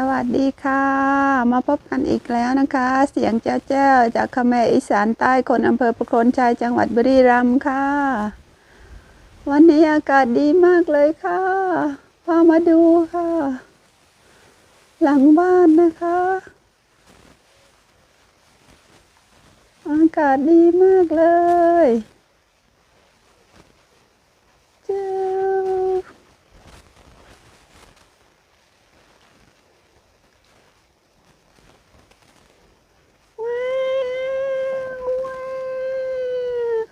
สวัสดีค่ะ มาพบกันอีกแล้วนะคะ เสียงแจ้วแจ้วจากคแมอีสานใต้คนอำเภอประโคนชัยจังหวัดบุรีรัมย์ค่ะ วันนี้อากาศดีมากเลยค่ะ พามาดูค่ะ หลังบ้านนะคะ อากาศดีมากเลย เจ้า ว้าวว้าว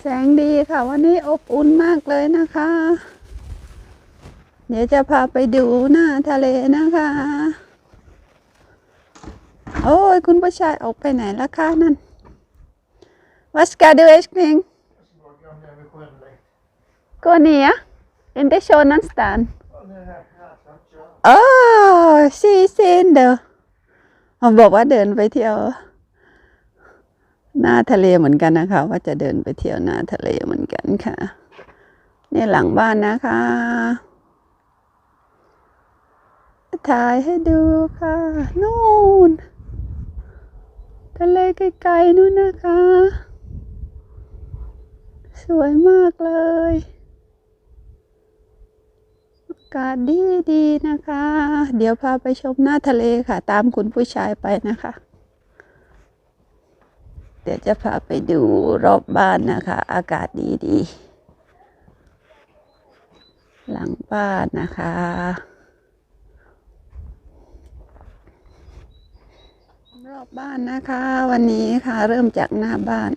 แสงดีค่ะ วันนี้อบอุ่นมากเลยนะคะ เดี๋ยวจะพาไปดูหน้าทะเลนะคะ โอ้ยคุณผู้ชายออกไปไหนละคะนั่น Vad ska du älskling? Gå ner. Inte så någonstans. Åh, si sin เด้อบอกว่าเดินไปเที่ยว หน้าทะเลเหมือนกันนะคะ ว่าจะเดินไปเที่ยวหน้าทะเลเหมือนกันค่ะ นี่หลังบ้านนะคะ ถ่ายให้ดูค่ะ นู่น ทะเลไกลๆนู่นนะคะ สวยมากเลยอากาศดีดีๆนะคะ เดี๋ยวพาไปชมหน้าทะเลค่ะ ตามคุณผู้ชายไปนะคะ เดี๋ยวจะพาไปดูรอบบ้านนะคะ อากาศดีดีหลังบ้านนะคะ รอบบ้านนะคะ วันนี้ค่ะเริ่มจากหน้าบ้าน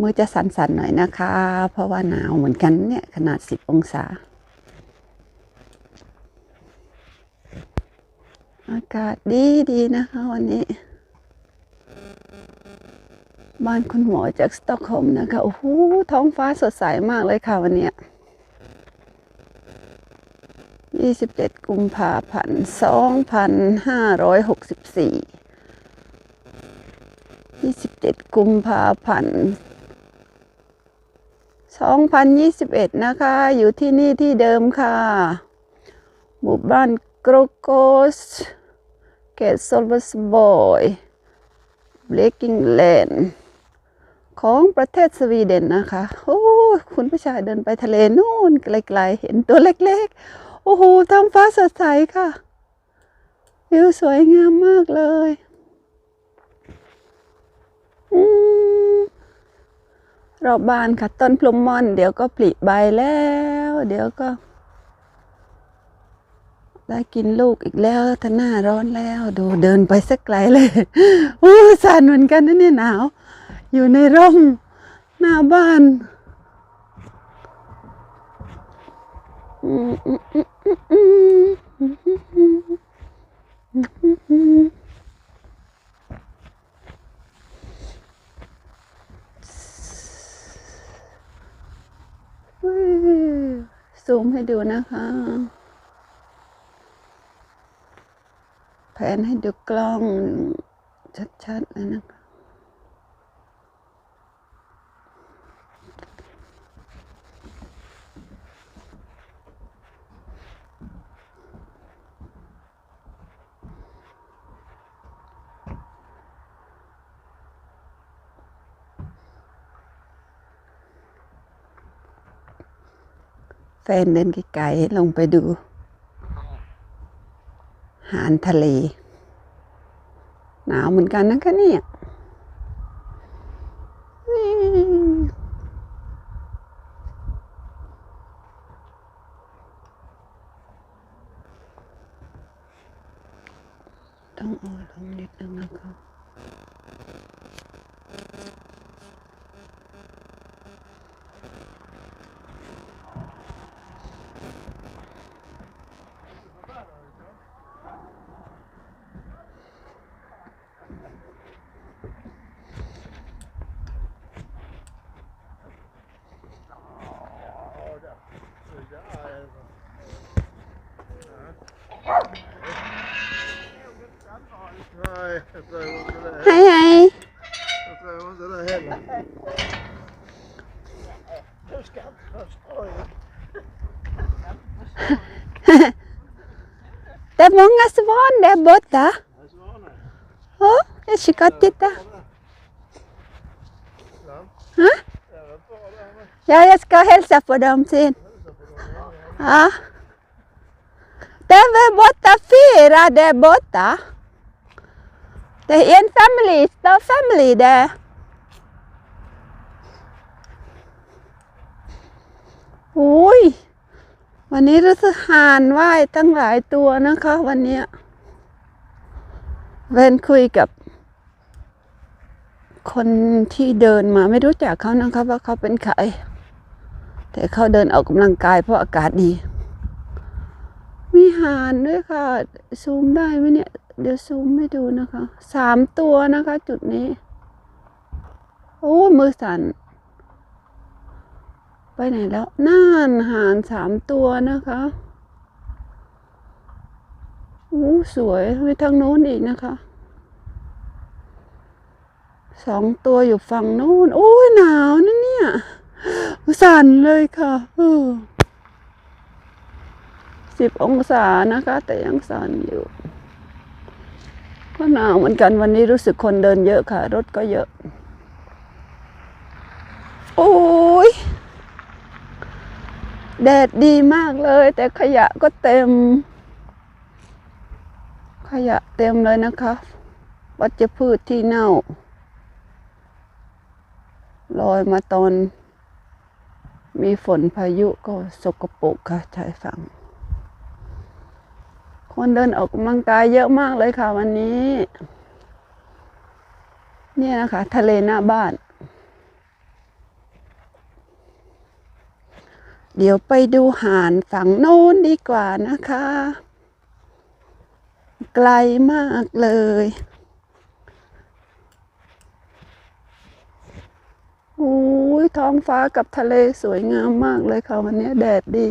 มือจะสั่นๆหน่อยนะคะ เพราะว่าหนาวเหมือนกันเนี่ยขนาด10องศา อากาศดีดีนะคะวันนี้ บ้านคุณหมอจากสตอกโฮมนะคะ โอ้โห ท้องฟ้าสดใสมากเลยค่ะวันนี้27 กุมภาพันธ์2564 27 กุมภาพันธ์2021 นะคะ อยู่ที่นี่ที่เดิมค่ะ หมู่บ้านโกรโกส เกตโซลวัสบอยเบลกิงแลนด์ ของประเทศสวีเดนนะคะ โอ้คุณผู้ชายเดินไปทะเลนู่นไกลๆ เห็นตัวเล็กๆ โอ้โหท้องฟ้าสดใสค่ะ วิวสวยงามมากเลยอืมรอบบ้านค่ะ ต้นพลุมมอน เดี๋ยวก็ผลิใบแล้ว เดี๋ยวก็ ได้กินลูกอีกแล้วถ้าหน้าร้อนแล้ว ดูเดินไปสักไกลเลยอู้สันเหมือนกันนะเนี่ยหนาว อยู่ในร่มหน้าบ้านซูมให้ดูนะคะ แผนให้ดูกล้องชัดๆเลยนะคะ นเดินไกลๆลงไปดู หารทะเล หนาวเหมือนกันนะคะเนี่ยต้องอาลงนิดนึงนะคะ Nej, jag tror jag måste det. ไฮไฮ Jag tror jag måste det heller. Du ska inte förstå ju. Det är många svan där borta. Här är svanen. Ja, jag ska titta. Svan. Hä? Även på det här med. Ja, jag ska hälsa på dem sen. Ja. Det är väl borta fyra där borta. Det är en familj, stor familj där. Oj, วันนี้รู้สึกห่านว่ายตั้งหลายตัวนะคะวันเนี้ย เวนคุยกับ คนที่เดินมาไม่รู้จักเขานะคะว่าเขาเป็นใครแต่เขาเดินออกกำลังกายเพราะอากาศดี มีห่านด้วยค่ะ ซูมได้ไหมเนี่ย เดี๋ยวซูมให้ดูนะคะ สามตัวนะคะ จุดนี้ โอ้ มือสั่น ไปไหนแล้ว น่านห่านสามตัวนะคะ อ้สวยไปทางโน้นอีกนะคะ สองตัวอยู่ฝั่งโน้นโอ้ยหนาวนะเนี่ยสั่นเลยค่ะสิบองศานะคะ แต่ยังสั่นอยู่ก็หนาวเหมือนกันวันนี้รู้สึกคนเดินเยอะค่ะ รถก็เยอะ โอ้ยแดดดีมากเลย แต่ขยะก็เต็ม ยะเต็มเลยนะคะ วัชพืชที่เน่า ลอยมาตอน มีฝนพายุก็สกปรกค่ะชายฝั่ง คนเดินออกกำลังกายเยอะมากเลยค่ะวันนี้ เนี่ยนะคะ ทะเลหน้าบ้าน เดี๋ยวไปดูหาดฝั่งโน้นดีกว่านะคะ ไกลมากเลย โอ้ยท้องฟ้ากับทะเลสวยงามมากเลยค่ะ วันนี้แดดดี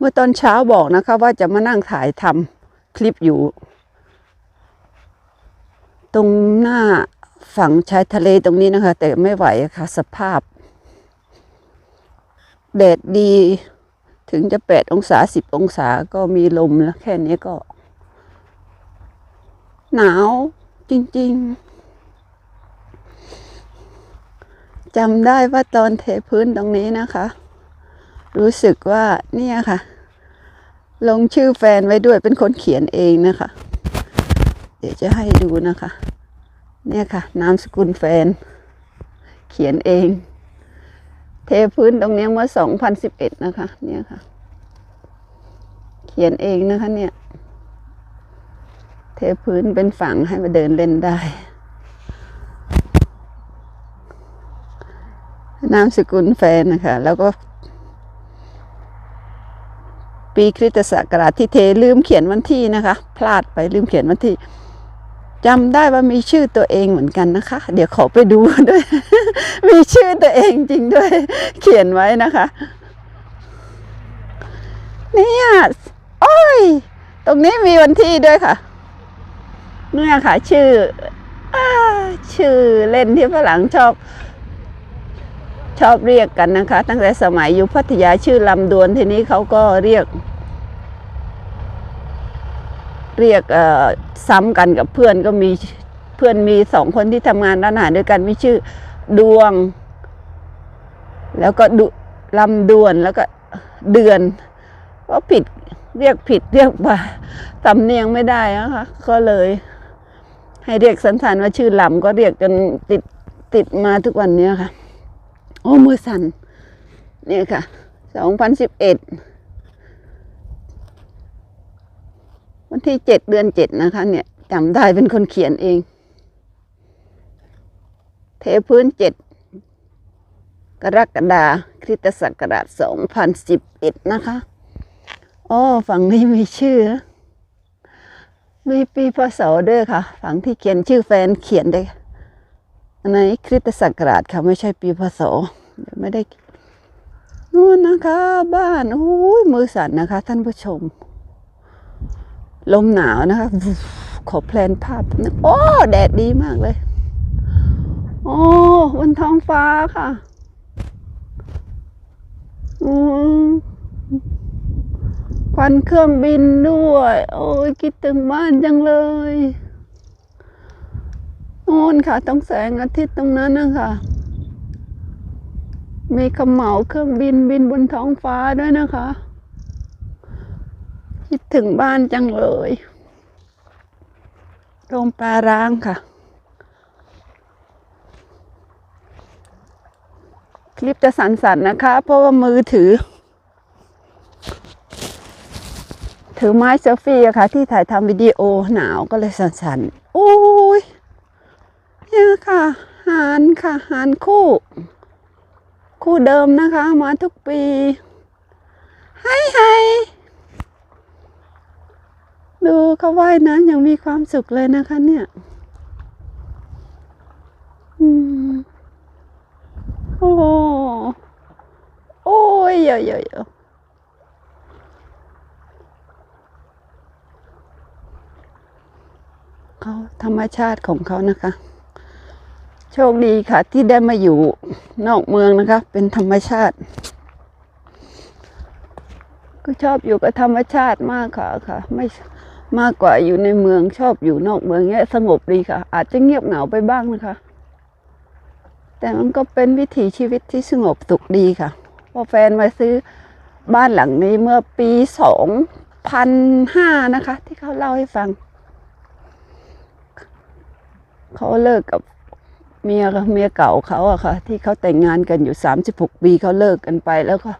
เมื่อตอนเช้าบอกนะคะว่าจะมานั่งถ่ายทำคลิปอยู่ ตรงหน้าฝั่งชายทะเลตรงนี้นะคะ แต่ไม่ไหวะค่ะ สภาพแดดดีถึงจะแปดองศาสิบองศาก็มีลมแล้วแค่นี้ก็ หนาวจริง ๆจำได้ว่าตอนเทพื้นตรงนี้นะคะ รู้สึกว่าเนี่ยค่ะ ลงชื่อแฟนไว้ด้วยเป็นคนเขียนเองนะคะ เดี๋ยวจะให้ดูนะคะ เนี่ยค่ะ นามสกุลแฟน เขียนเอง เทพื้นตรงนี้เมื่อสองพันสิบเอ็ดนะคะ เนี่ยค่ะ เขียนเองนะคะเนี่ย เทพื้นเป็นฝั่งให้มาเดินเล่นได้นามสกุลแฟนนะคะ แล้วก็ ปีคริสตศักราชที่เทลืมเขียนวันที่นะคะ พลาดไปลืมเขียนวันที่จำได้ว่ามีชื่อตัวเองเหมือนกันนะคะ เดี๋ยวขอไปดูด้วย มีชื่อตัวเองจริงด้วย เขียนไว้นะคะเนี่ยโอ้ย ตรงนี้มีวันที่ด้วยค่ะเนี่ยค่ะ ชื่ออชื่อเล่นที่ฝรั่งชอบ ชอบเรียกกันนะคะ ตั้งแต่สมัยอยู่พัทยาชื่อลำดวนทีนี้เขาก็เรียก เรียกซ้ำกันกับเพื่อนก็มีเพื่อนมีสองคนที่ทำงานร้านอาหารด้วยกันมีชื่อดวง แล้วก็ดุลำดวนแล้วก็เดือนก็ผิดเรียกผิดเรียกว่าสำเนียงไม่ได้นะคะก็เลย ให้เรียกสันธานว่าชื่อลำก็เรียกจนติดติดมาทุกวันนี้ค่ะ โอ้มือสั่นเนี่ยค่ะสองพันสิบเอ็ด วันที่เจ็ดเดือนเจ็ดนะคะ เนี่ยจำได้เป็นคนเขียนเอง เทพื้นเจ็ดกรกฎาคริสตศักราชสองพันสิบเอ็ดนะคะอ๋อฝั่งนี้มีชื่อ มีปีพศด้วยค่ะ ฝั่งที่เขียนชื่อแฟนเขียนได้อนไหนคริสตศักราชค่ะไม่ใช่ปีพศเดี๋ยวไม่ได้นู่นนะคะ บ้านโอ้ยมือสั่นนะคะ ท่านผู้ชม ลมหนาวนะคะ ขอแพลนภาพ โอ้ แดดดีมากเลย โอ้บนท้องฟ้าค่ะอืมควันเครื่องบินด้วย โอ้ยคิดถึงบ้านจังเลยโน่นค่ะ ต้องแสงอาทิตย์ตรงนั้นนะคะมีขมเหาเครื่องบินบินบนท้องฟ้าด้วยนะคะ คิดถึงบ้านจังเลยโรงปลาร้างค่ะ คลิปจะสั่นๆนะคะ เพราะว่ามือถือ ถือไม้เซลฟี่อะค่ะ ที่ถ่ายทำวิดีโอหนาวก็เลยสั่นๆโอ้ยเนี่ยค่ะหานค่ะหานคู่ คู่เดิมนะคะ มาทุกปี ให้ให้ ดูเขาว่ายน้ำย่างมีความสุขเลยนะคะ เนี่ยอืมโอ้โหโอ้ยเยอะเยอะเยอะเขาธรรมชาติของเขานะคะ โชคดีค่ะ ที่ได้มาอยู่นอกเมืองนะคะ เป็นธรรมชาติ ก็ชอบอยู่กับธรรมชาติมากค่ะค่ะ ไม่ มากกว่าอยู่ในเมืองชอบอยู่นอกเมืองเนี้ยสงบดีค่ะ อาจจะเงียบเหงาไปบ้างนะคะ แต่มันก็เป็นวิถีชีวิตที่สงบสุขดีค่ะพอแฟนมาซื้อบ้านหลังนี้เมื่อปีสองพันห้านะคะ ที่เขาเล่าให้ฟัง เขาเลิกกับเมียกับเมียเก่าเขาอะค่ะ ที่เขาแต่งงานกันอยู่สามสิบหกปีเขาเลิกกันไปแล้วก็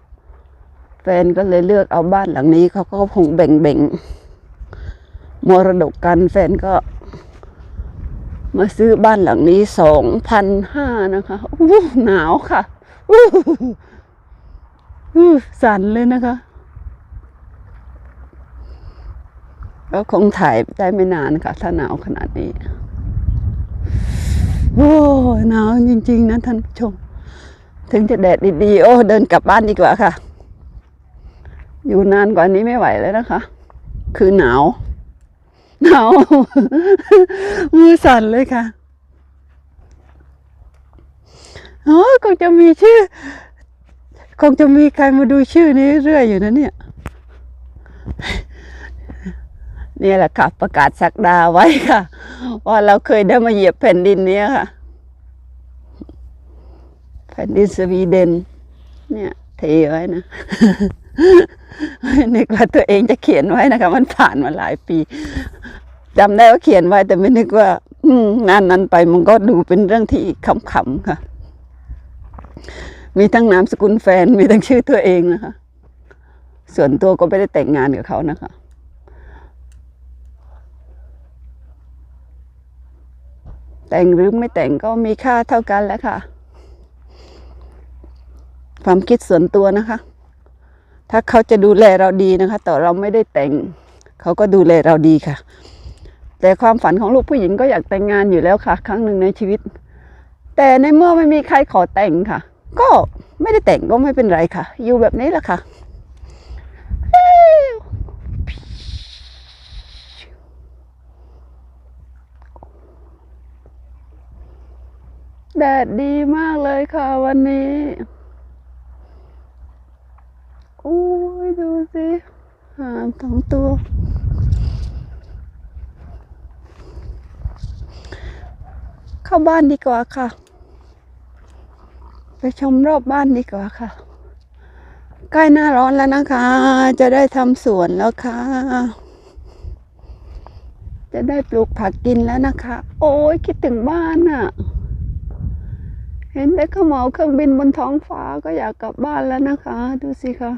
แฟนก็เลยเลือกเอาบ้านหลังนี้เขาก็คงแบ่งแบ่งๆ มรดกกันแฟนก็ มาซื้อบ้านหลังนี้สองพันห้านะคะอู้หนาวค่ะอู้อู้สั่นเลยนะคะ ก็คงถ่ายได้ไม่นานค่ะ ถ้าหนาวขนาดนี้โอ้หนาวจริง ๆ นะท่านผู้ชม ถึงจะแดดดีๆ โอ้ เดินกลับบ้านดีกว่าค่ะ อยู่นานกว่านี้ไม่ไหวแล้วนะคะ คือหนาว หนาวมือสั่นเลยค่ะโอ้คงจะมีชื่อ คงจะมีใครมาดูชื่อนี้เรื่อยอยู่นะเนี่ยนี่แหละค่ะ ประกาศสักดาไว้ค่ะ ว่าเราเคยได้มาเหยียบแผ่นดินนี้ค่ะ แผ่นดินสวีเดน เนี่ยเทไว้นะนึกว่าตัวเองจะเขียนไว้นะคะ มันผ่านมาหลายปี จำได้ว่าเขียนไว้ แต่ไม่นึกว่า อืงานนั้นไปมันก็ดูเป็นเรื่องที่ขำๆค่ะ มีทั้งนามสกุลแฟน มีทั้งชื่อตัวเองนะคะ ส่วนตัวก็ไม่ได้แต่งงานกับเขานะคะแต่งหรือไม่แต่งก็มีค่าเท่ากันแหล้วค่ะ ความคิดส่วนตัวนะคะ ถ้าเขาจะดูแลเราดีนะคะ แต่เราไม่ได้แต่ง เขาก็ดูแลเราดีค่ะ แต่ความฝันของลูกผู้หญิงก็อยากแต่งงานอยู่แล้วค่ะ ครั้งหนึ่งในชีวิต แต่ในเมื่อไม่มีใครขอแต่งค่ะ ก็ไม่ได้แต่งก็ไม่เป็นไรค่ะ อยู่แบบนี้แหละค่ะแดดดีมากเลยค่ะวันนี้โอ้ยดูสิหางสองตัว เข้าบ้านดีกว่าค่ะ ไปชมรอบบ้านดีกว่าค่ะ ใกล้หน้าร้อนแล้วนะคะ จะได้ทำสวนแล้วค่ะ จะได้ปลูกผักกินแล้วนะคะ โอ้ยคิดถึงบ้านอะเห็นแต่ขมเหาเครื่องบินบนท้องฟ้าก็อยากกลับบ้านแล้วนะคะ ดูสิคะ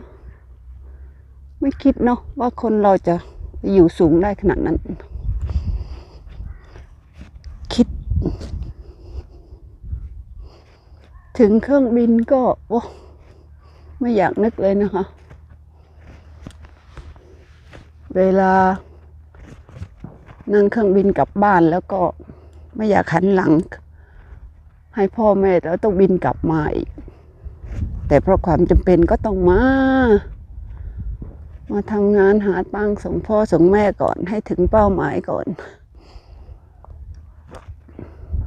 ไม่คิดเนาะว่าคนเราจะอยู่สูงได้ขนาดนั้นคิด ถึงเครื่องบินก็โอ้ไม่อยากนึกเลยนะคะ เวลา นั่งเครื่องบินกลับบ้านแล้วก็ไม่อยากหันหลัง ให้พ่อแม่แล้วต้องบินกลับมาอีก แต่เพราะความจำเป็นก็ต้องมา มาทำงานหาตังค์ส่งพ่อส่งแม่ก่อนให้ถึงเป้าหมายก่อน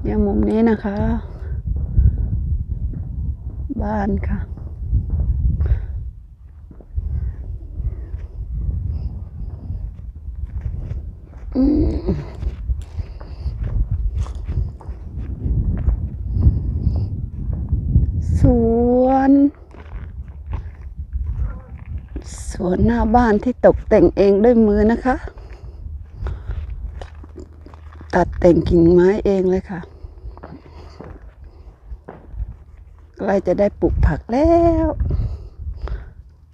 เนี่ยมุมนี้นะคะ บ้านค่ะ อืมสวนสวนหน้าบ้านที่ตกแต่งเองด้วยมือนะคะ ตัดแต่งกิ่งไม้เองเลยค่ะ ใกล้จะได้ปลูกผักแล้ว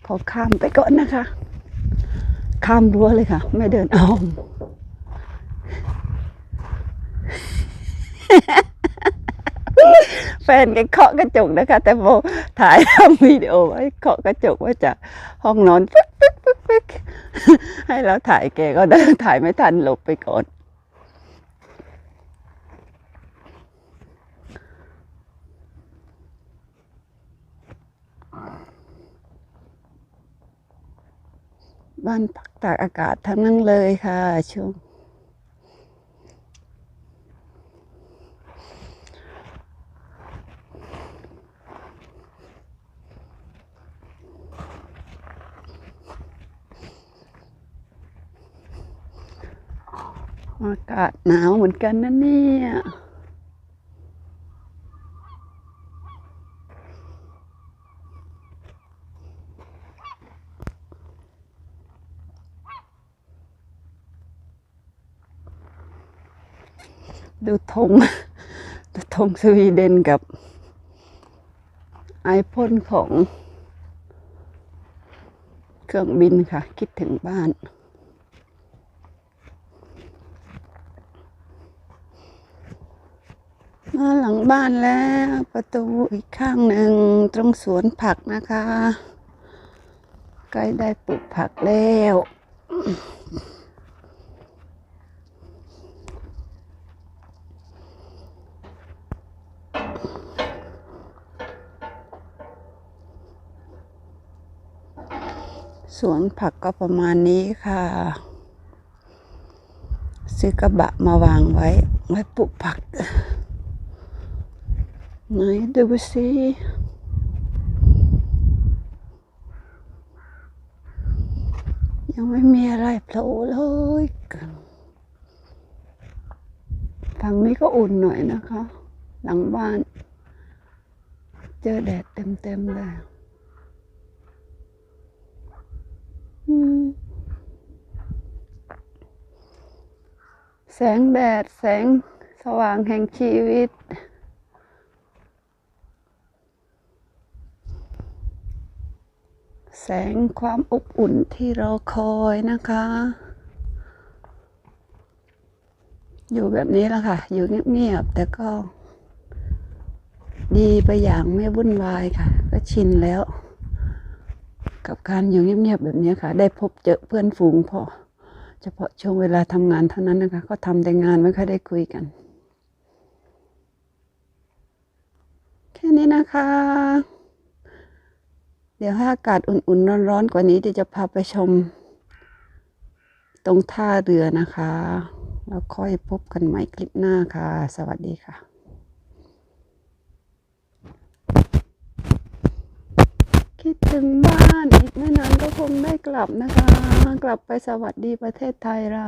ขอข้ามไปก่อนนะคะ ข้ามรั้วเลยค่ะ ไม่เดินอ้อมแฟนแกเคาะกระจกนะคะ แต่โมถ่ายทำวิดีโอไว้เคาะกระจกว่าจากห้องนอนปึ๊กปึ๊กปึ๊กปึ๊กให้เราถ่ายแกก็ได้ถ่ายไม่ทันหลบไปก่อน บ้านพักตากอากาศทั้งนั้นเลยค่ะช่วงอากาศหนาวเหมือนกันนะเนี่ย ดูธงดูธงสวีเดนกับ ไอพ่นของ เครื่องบินค่ะ คิดถึงบ้าน มาหลังบ้านแล้ว ประตูอีกข้างหนึ่งตรงสวนผักนะคะ ใกล้ได้ปลูกผักแล้ว สวนผักก็ประมาณนี้ค่ะ ซื้อกระบะมาวางไว้ ไว้ปลูกผักไหนดูสิยังไม่มีอะไรโผล่เลยฝั่งนี้ก็อุ่นหน่อยนะคะ หลังบ้าน เจอแดดเต็มๆเลย อืม แสงแดด แสงสว่างแห่งชีวิต แสงความอบอุ่นที่เราคอยนะคะ อยู่แบบนี้แหละค่ะ อยู่เงียบๆแต่ก็ดีไปอย่างไม่วุ่นวายค่ะ ก็ชินแล้ว กับการอยู่เงียบๆแบบนี้ค่ะ ได้พบเจอเพื่อนฝูงพอ เฉพาะช่วงเวลาทำงานเท่านั้นนะคะ ก็ทำแต่งานไม่ค่อยได้คุยกัน แค่นี้นะคะ เดี๋ยวถ้าอากาศอุ่นๆ ร้อนๆ กว่านี้จะพาไปชม ตรงท่าเรือนะคะ แล้วค่อยพบกันใหม่คลิปหน้าค่ะ สวัสดีค่ะ คิดถึงบ้านอีกไม่นานก็คงได้กลับนะคะ กลับไปสวัสดีประเทศไทยเรา